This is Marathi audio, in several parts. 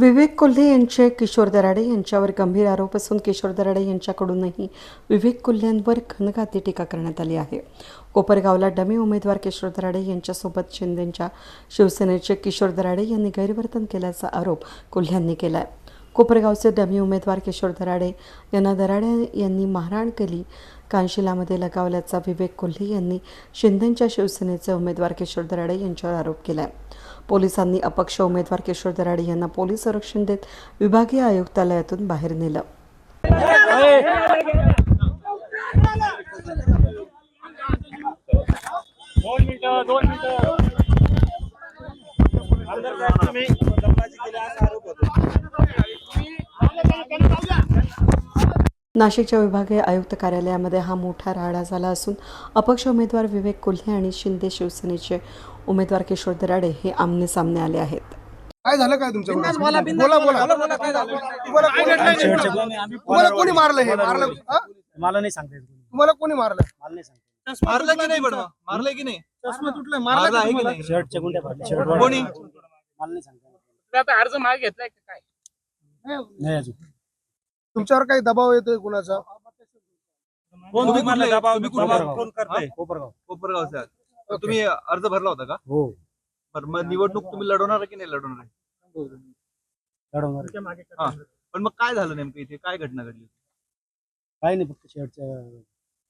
विवेक कोल्हे यांचे किशोर दराडे यांच्यावर गंभीर आरोप असून किशोर दराडे यांच्याकडूनही विवेक कोल्ह्यांवर घनघाती टीका करण्यात आली आहे. कोपरगावला डमी उमेदवार किशोर दराडे यांच्यासोबत शिंदेच्या शिवसेनेचे किशोर दराडे यांनी गैरवर्तन केल्याचा आरोप कोल्ह्यांनी केला आहे कोपरगावचे डमी उमेदवार किशोर दराडे यांना दराडे यांनी मारहाण केली. कानशिलामध्ये लगावल्याचा विवेक कोल्हे यांनी शिंदेच्या शिवसेनेचे उमेदवार किशोर दराडे यांच्यावर आरोप केला पोलिसांनी अपक्ष उमेदवार किशोर दराडे यांना पोलीस संरक्षण देत विभागीय आयुक्तालयातून बाहेर नेलं. दोन नाशिकच्या विभागीय आयुक्त कार्यालयामध्ये हा मोठा राडा झाला असून अपक्ष उमेदवार विवेक कोल्हे आणि शिंदे शिवसेनेचे उमेदवार किशोर दराडे हे आमने सामने आले आहेत. काय झालं काय तुमच्या बोला बोला बोला. काय झालं? तुम्हाला कोणी मारलं? हे? मारलं? मला नाही सांगता. तुम्हाला कोणी मारलं? मला नाही सांगता मारलं की नाही बडवा? मारलंय की नाही? चष्मा तुटलाय मारलं मारलं आहे का? नाही? शर्टच्या गुंड्या. कोणी? मला नाही सांगता अर्ज मागे घेतलाय काय? नाही अजून. तुमच्यावर काही दबाव येतोय कुणाचा? कोण तुम्ही तुम्हाला कुठले? दबाव- तुम्ही कुठले? दबाव कोण करतंय? कोपरगाव. तुम्ही अर्ज भरला होता का? हो. बरं मग निवडणूक तुम्ही लढवणार की नाही लढवणार आहे? लढवणार हा. पण मग काय झालं नेमकं इथे? काय घटना घडली? काही नाही फक्त शर्टच्या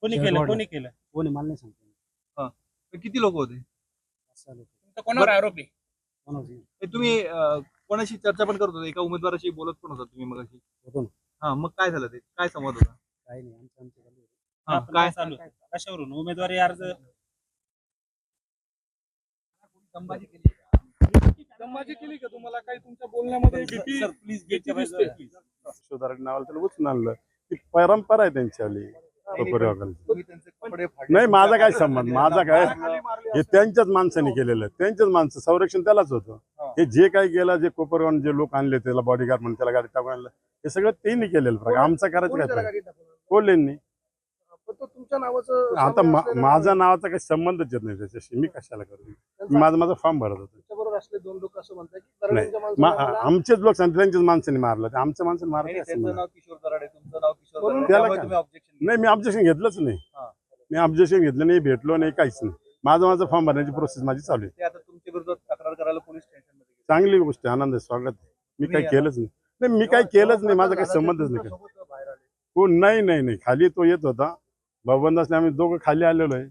कोणी केलं. कोणी केलं? कोणी मला नाही सांगता. तर किती लोक होते? असं आलं. तुमचा कोणावर आरोप? आहे कोणाचं नाही. हे तुम्ही अं, कोणाशी चर्चा पण करत होते? एका उमेदवाराशी बोलत पण होता तुम्ही मग होतो ना. हा मग काय झालं ते? काय संवाद होता? काही नाही आमचं आमचं चालू आहे. हा, आपण काय चालू? आहे? कशावरून? उमेदवारी अर्ज? दमाजी केली. का तुम्हाला? काही तुमच्या बोलण्यामध्ये प्लीज नावाला त्याला उचलून आणलं. ती परंपरा आहे त्यांच्यावाली कोपरगावकरांची. नाही माझा काय संबंध? माझा काय? हे त्यांच्याच माणसाने केलेलं आहे. त्यांच्याच माणसं. संरक्षण त्यालाच होतं. हे जे काही केलं जे कोपरगाव जे लोक आणले त्याला बॉडीगार्ड म्हणून त्याला गाडी टाकून आणलं हे सगळं त्यांनी केलेलं प्रकार आमचा करायचं काय? कोल्हेंनी. पण तो तुमच्या नावाचं आता सामान्य मा- असलेलं माझा नाव. नावाचा काही संबंधच येत नाही त्याच्याशी. मी कशाला करू? त्यांचा- माझा माझा फॉर्म भरत होतो. असले दोन लोक असं म्हणतात आमचेच लोक सांगते त्यांच्याच माणसाने मारलं. ते आमच्या माणसाने मारलं नाही, असं त्यांचं म्हणा. नाव किशोर दराडे तुमचं नाव किशोर म्हणून दराडे. त्याला नाही मी ऑब्जेक्शन घेतलंच नाही. हा. मी ऑब्जेक्शन घेतलं नाही भेटलो नाही काहीच नाही. माझं माझं फॉर्म भरण्याची प्रोसेस माझी चालू आहे. चांगली गोष्ट आहे. आनंद आहे. स्वागत आहे. मी काही केलंच नाही. नाही मी काही केलंच नाही. माझा काही संबंधच नाही आले. हो नाही नाही नाही. खाली तो येत होता. भाऊबंदासने आम्ही दोघं खाली आलेलो आहे.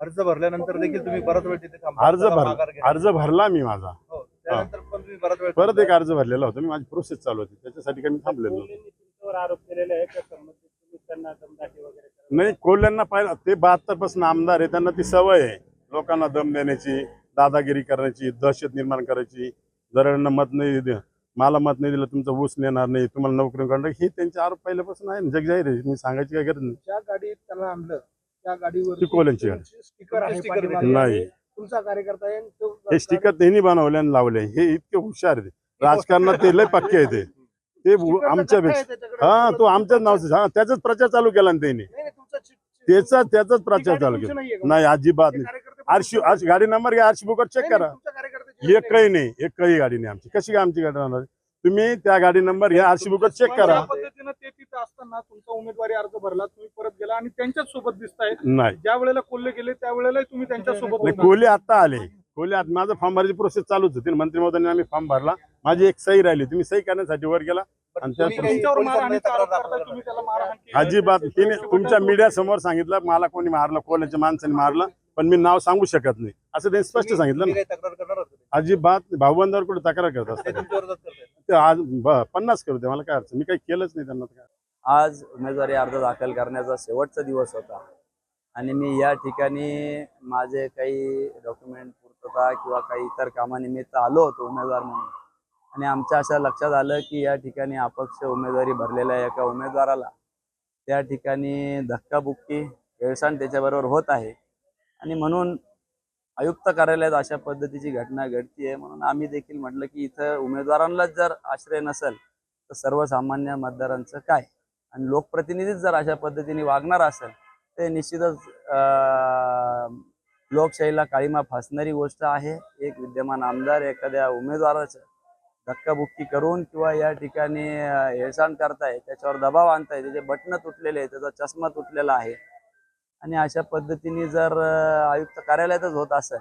अर्ज भरल्यानंतर देखील तुम्ही बराच वेळ तिथे थांबला. अर्ज त्याला भर माघार घेतला. अर्ज भरला मी माझा. हो, त्यानंतर पण तुम्ही बराच वेळ परत एक. अर्ज भरलेला होता. मी माझी प्रोसेस चालू होती. त्याच्यासाठी काही मी थांबलेलो नव्हतो. कोल्हेंनी तुमच्यावर आरोप केलेले आहे का संबंधित? तुम्ही त्यांना दमदाटी वगैरे करत नाही कोल्ह्यांना पाहिलं. ते बहात्तरपासून आमदार आहे. त्यांना ती सवय आहे. लोकांना दम देण्याची. दादागिरी करण्याची दहशत निर्माण करायची. जरांना मत नाही दे मला मत नाही दिलं तुमचं ऊस नेणार नाही तुम्हाला नोकरी करणार हे त्यांचे आरोप पहिल्यापासून आहे ना, जग जाहीर आहे. मी सांगायची काय गरज नाही. ज्या गाडीत त्यांना आणलं त्या गाडीवर गाडी. स्टिकर. नाही. तुमचा कार्यकर्ता आहे आणि तो हे स्टिकर त्यांनी बनवले आणि लावले. हे इतके हुशार आहे राजकारणात ते लय पक्के आहे ते. ते आमच्यापेक्षा. हा तो आमच्याच नावाचा हा त्याचाच प्रचार चालू केला ना त्यांनी. त्याचा त्याचाच प्रचार चालू केला? नाही अजिबात नाही. आरशी आरशी गाडी नंबर घ्या आरशी बुकर चेक करा. कार्यकर्त्याची एकही नाही. एकही गाडी नाही आमची. कशी काय आमची गाडी राहणार? तुम्ही त्या गाडी नंबर घ्या आरशी बुकर चेक करा. पद्धतीनं ते तिथं असताना तुमचा उमेदवारी अर्ज भरला तुम्ही परत गेला आणि त्यांच्याच सोबत दिसताय. नाही. ज्या वेळेला कोल्हे गेले त्या वेळेला तुम्ही त्यांच्यासोबत नाही, कोहली आता आले. कोहली आता माझं फॉर्म भरायची प्रोसेस चालूच होती. मंत्री महोदयांनी आम्ही फॉर्म भरला. माझी एक सही राहिली तुम्ही सही करण्यासाठी वर गेला. काही. अजिबात. तिने तुमच्या मीडिया समोर सांगितलं मला कोणी मारलं कोल्याच्या माणसाने मारलं. पण मी नाव सांगू शकत नाही. असं त्यांनी स्पष्ट सांगितलं ना. तक्रार करणार अजिबात भाऊबंदावर कुठे तक्रार करत असतात. ते आज ब- पन्नास करू दे मला काय अडचण. मी काही केलंच नाही त्यांना काय. आज उमेदवारी अर्ज दाखल करण्याचा शेवटचा दिवस होता. आणि मी या ठिकाणी माझे काही डॉक्युमेंट पूर्तता किंवा काही इतर कामानिमित्त आलो होतो उमेदवार म्हणून. आणि आमच्या अशा लक्षात आलं की या ठिकाणी अपक्ष उमेदवारी भरलेल्या एका उमेदवाराला. त्या ठिकाणी धक्काबुक्की हेळसांड त्याच्याबरोबर होत आहे. आणि म्हणून आयुक्त कार्यालयात अशा पद्धतीची घटना घडतीये म्हणून आम्ही देखील म्हटलं की इथं उमेदवारांनाच जर आश्रय नसेल तर सर्वसामान्य मतदारांचं काय? आणि लोकप्रतिनिधीच जर अशा पद्धतीने वागणार असेल ते निश्चितच लोकशाहीला काळीमा फासणारी गोष्ट आहे. एक विद्यमान आमदार एखाद्या उमेदवाराचं धक्काबुक्की करून किंवा या ठिकाणी अं, हेळसांड करताय त्याच्यावर दबाव आणताय त्याचे बटणं तुटलेले आहे त्याचा चष्मा तुटलेला आहे आणि अशा पद्धतीने जर आयुक्त कार्यालयातच होत असेल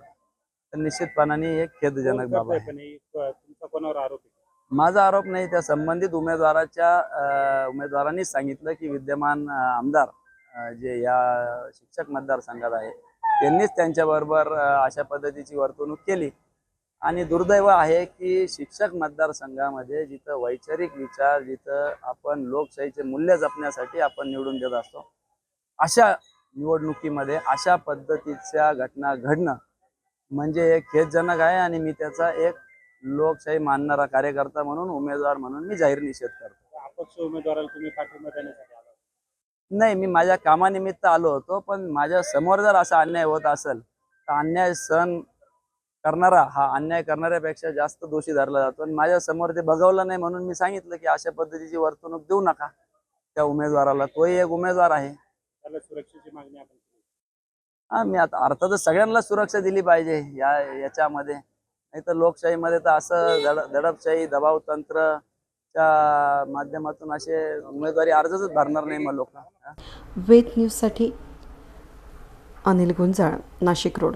तर निश्चितपणाने एक खेदजनक बाब आहे. हे कोणावर आरोप माझा आरोप नाही त्या संबंधित उमेदवाराच्या अं, उमेदवारांनीच सांगितलं की विद्यमान आमदार जे या शिक्षक मतदारसंघात आहे त्यांनीच त्यांच्याबरोबर अशा पद्धतीची वर्तणूक केली. आणि दुर्दैव आहे की शिक्षक मतदारसंघामध्ये जिथं वैचारिक विचार जिथं आपण लोकशाहीचे मूल्य जपण्यासाठी आपण निवडून देत असतो अशा निवडणुकीमध्ये अशा पद्धतीच्या घटना घडणं म्हणजे एक खेदजनक आहे आणि मी त्याचा एक लोकशाही मानणारा कार्यकर्ता म्हणून उमेदवार म्हणून मी जाहीर निषेध करतो. अपक्ष उमेदवाराला तुम्ही पाठिंबा देण्यासाठी नाही मी माझ्या कामानिमित्त आलो होतो पण माझ्यासमोर जर असा अन्याय होत असेल तर अन्याय सहन करणारा हा अन्याय करणाऱ्यापेक्षा जास्त दोषी धरला जातो. आणि माझ्यासमोर ते बघवलं नाही म्हणून मी सांगितलं की अशा पद्धतीची वर्तणूक देऊ नका त्या उमेदवाराला. तोही एक उमेदवार आहे. त्याला सुरक्षेची मागणी आपण केली. हा मी आता अर्थातच सगळ्यांना सुरक्षा दिली पाहिजे या याच्यामध्ये. नाही तर लोकशाहीमध्ये तर असं दड दडपशाही दबाव तंत्रच्या माध्यमातून असे उमेदवारी अर्जच भरणार नाही मग लोक. वेद न्यूजसाठी अनिल गुंजाळ नाशिक रोड.